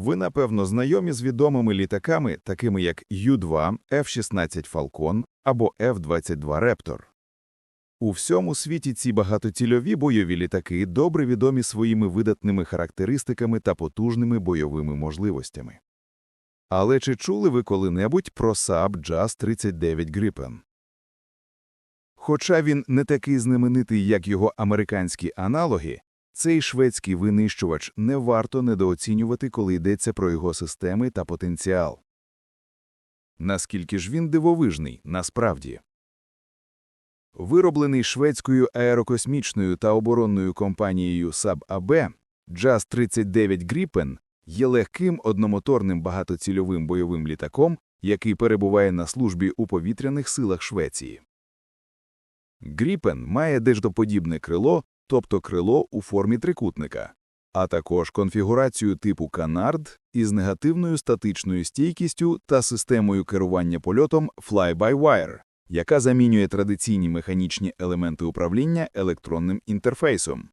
Ви, напевно, знайомі з відомими літаками, такими як Ю-2, F-16 Falcon або F-22 Raptor. У всьому світі ці багатоцільові бойові літаки добре відомі своїми видатними характеристиками та потужними бойовими можливостями. Але чи чули ви коли-небудь про Saab JAS-39 Gripen? Хоча він не такий знаменитий, як його американські аналоги, цей шведський винищувач не варто недооцінювати, коли йдеться про його системи та потенціал. Наскільки ж він дивовижний, насправді? Вироблений шведською аерокосмічною та оборонною компанією Saab AB, JAS-39 Gripen є легким одномоторним багатоцільовим бойовим літаком, який перебуває на службі у повітряних силах Швеції. Гріпен має деждоподібне крило, тобто крило у формі трикутника, а також конфігурацію типу Канард із негативною статичною стійкістю та системою керування польотом Fly-by-Wire, яка замінює традиційні механічні елементи управління електронним інтерфейсом.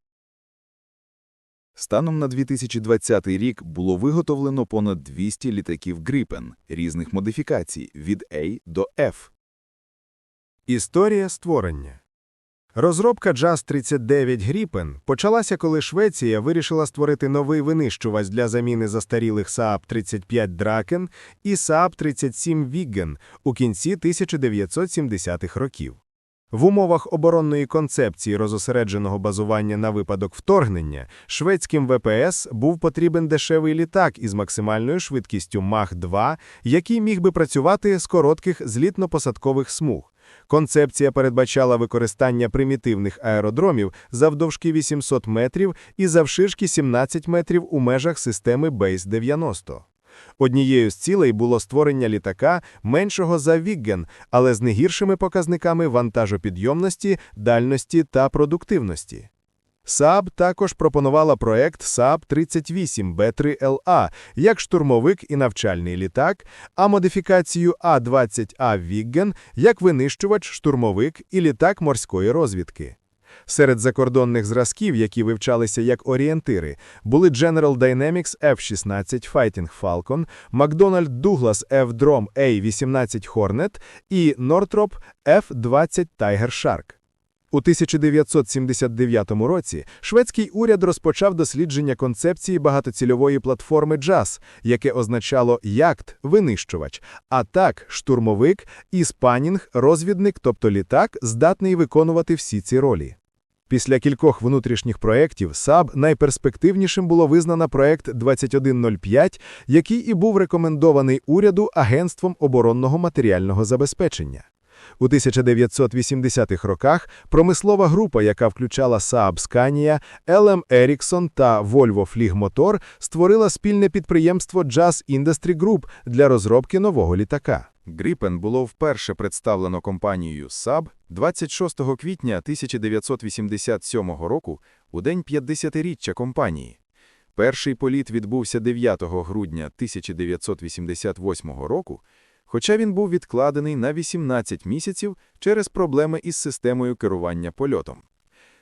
Станом на 2020 рік було виготовлено понад 200 літаків Gripen різних модифікацій від A до F. Історія створення Розробка JAS-39 Gripen почалася, коли Швеція вирішила створити новий винищувач для заміни застарілих Saab-35 Draken і Saab-37 Viggen у кінці 1970-х років. В умовах оборонної концепції розосередженого базування на випадок вторгнення шведським ВПС був потрібен дешевий літак із максимальною швидкістю Мах-2, який міг би працювати з коротких злітно-посадкових смуг. Концепція передбачала використання примітивних аеродромів завдовжки 800 метрів і завширшки 17 метрів у межах системи Бейс-90. Однією з цілей було створення літака меншого за Вігген, але з негіршими показниками вантажопідйомності, дальності та продуктивності. Saab також пропонувала проект Saab 38 B3LA як штурмовик і навчальний літак, а модифікацію А-20А Вігген як винищувач, штурмовик і літак морської розвідки. Серед закордонних зразків, які вивчалися як орієнтири, були General Dynamics F-16 Fighting Falcon, McDonnell Douglas F-Drom A-18 Hornet і Northrop F-20 Tiger Shark. У 1979 році шведський уряд розпочав дослідження концепції багатоцільової платформи JAS, яке означало «Якт» – винищувач, а так – штурмовик і спанінг – розвідник, тобто літак, здатний виконувати всі ці ролі. Після кількох внутрішніх проєктів САБ найперспективнішим було визнано проєкт 2105, який і був рекомендований уряду Агентством оборонного матеріального забезпечення. У 1980-х роках промислова група, яка включала Saab Scania, LM Ericsson та Volvo Flygmotor, створила спільне підприємство Jazz Industry Group для розробки нового літака. Гріпен було вперше представлено компанією Saab 26 квітня 1987 року у день 50-річчя компанії. Перший політ відбувся 9 грудня 1988 року, хоча він був відкладений на 18 місяців через проблеми із системою керування польотом.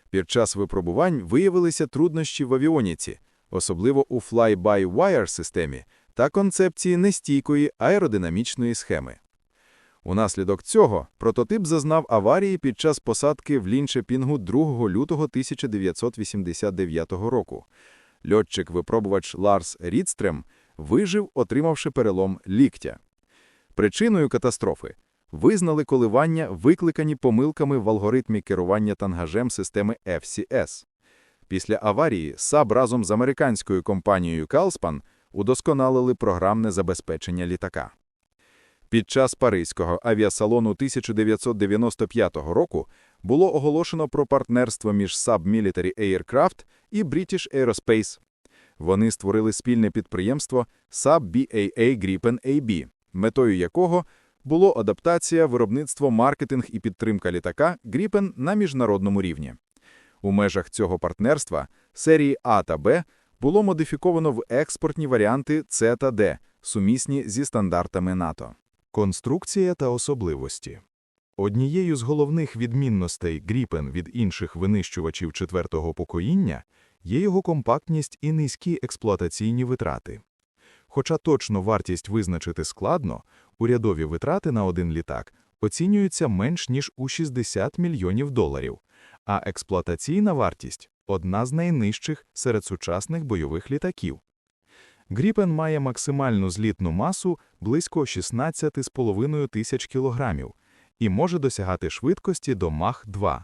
Під час випробувань виявилися труднощі в авіоніці, особливо у fly-by-wire системі та концепції нестійкої аеродинамічної схеми. Унаслідок цього прототип зазнав аварії під час посадки в Лінчепінгу 2 лютого 1989 року. Льотчик-випробувач Ларс Рідстрем вижив, отримавши перелом ліктя. Причиною катастрофи визнали коливання, викликані помилками в алгоритмі керування тангажем системи FCS. Після аварії САБ разом з американською компанією Calspan удосконалили програмне забезпечення літака. Під час Паризького авіасалону 1995 року було оголошено про партнерство між Saab Military Aircraft і British Aerospace. Вони створили спільне підприємство Saab BAA Gripen AB, метою якого було адаптація, виробництво, маркетинг і підтримка літака Gripen на міжнародному рівні. У межах цього партнерства серії А та Б було модифіковано в експортні варіанти С та Д, сумісні зі стандартами НАТО. Конструкція та особливості Однією з головних відмінностей Gripen від інших винищувачів четвертого покоління є його компактність і низькі експлуатаційні витрати. Хоча точно вартість визначити складно, урядові витрати на один літак оцінюються менш ніж у 60 мільйонів доларів, а експлуатаційна вартість – одна з найнижчих серед сучасних бойових літаків. Гріпен має максимальну злітну масу близько 16,5 тисяч кілограмів і може досягати швидкості до Мах-2.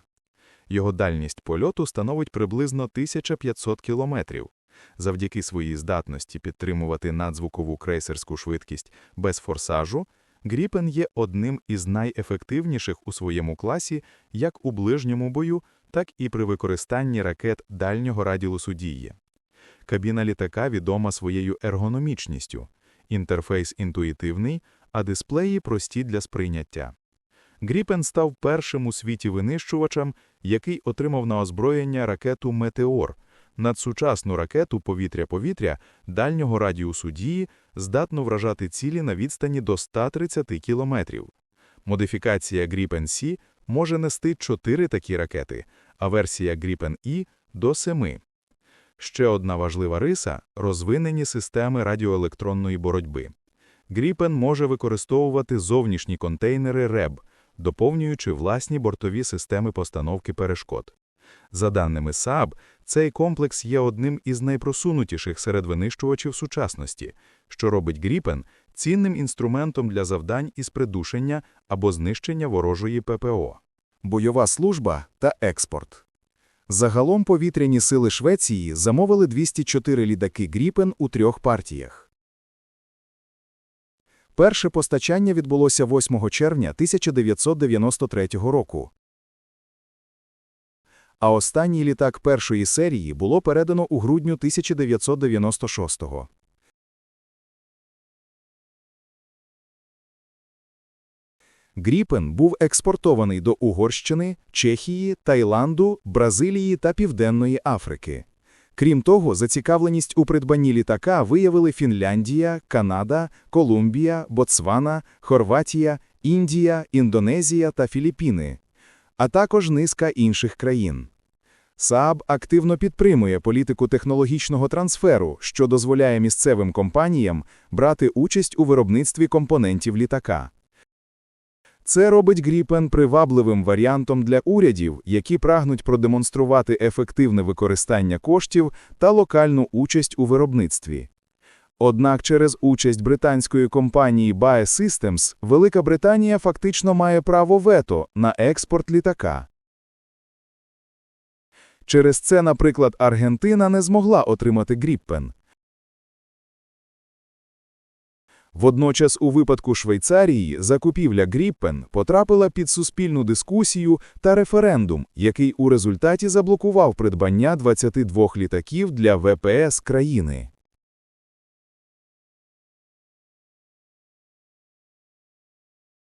Його дальність польоту становить приблизно 1500 кілометрів. Завдяки своїй здатності підтримувати надзвукову крейсерську швидкість без форсажу, Гріпен є одним із найефективніших у своєму класі як у ближньому бою, так і при використанні ракет дальнього радіусу дії. Кабіна літака відома своєю ергономічністю, інтерфейс інтуїтивний, а дисплеї прості для сприйняття. Гріпен став першим у світі винищувачем, який отримав на озброєння ракету «Метеор», надсучасну ракету повітря-повітря дальнього радіусу дії, здатну вражати цілі на відстані до 130 кілометрів. Модифікація Gripen Сі може нести 4 такі ракети, а версія Gripen І – до 7. Ще одна важлива риса – розвинені системи радіоелектронної боротьби. Гріпен може використовувати зовнішні контейнери РЕБ, доповнюючи власні бортові системи постановки перешкод. За даними СААБ, цей комплекс є одним із найпросунутіших серед винищувачів сучасності, що робить Гріпен цінним інструментом для завдань із придушення або знищення ворожої ППО. бойова служба та експорт. Загалом повітряні сили Швеції замовили 204 літаки «Гріпен» у трьох партіях. Перше постачання відбулося 8 червня 1993 року. А останній літак першої серії було передано у грудню 1996 -го. Гріпен був експортований до Угорщини, Чехії, Таїланду, Бразилії та Південної Африки. Крім того, зацікавленість у придбанні літака виявили Фінляндія, Канада, Колумбія, Ботсвана, Хорватія, Індія, Індонезія та Філіппіни, а також низка інших країн. СААБ активно підтримує політику технологічного трансферу, що дозволяє місцевим компаніям брати участь у виробництві компонентів літака. Це робить Гріпен привабливим варіантом для урядів, які прагнуть продемонструвати ефективне використання коштів та локальну участь у виробництві. Однак через участь британської компанії BAE Systems Велика Британія фактично має право вето на експорт літака. Через це, наприклад, Аргентина не змогла отримати Гріппен. Водночас у випадку Швейцарії закупівля Гріппен потрапила під суспільну дискусію та референдум, який у результаті заблокував придбання 22 літаків для ВПС країни.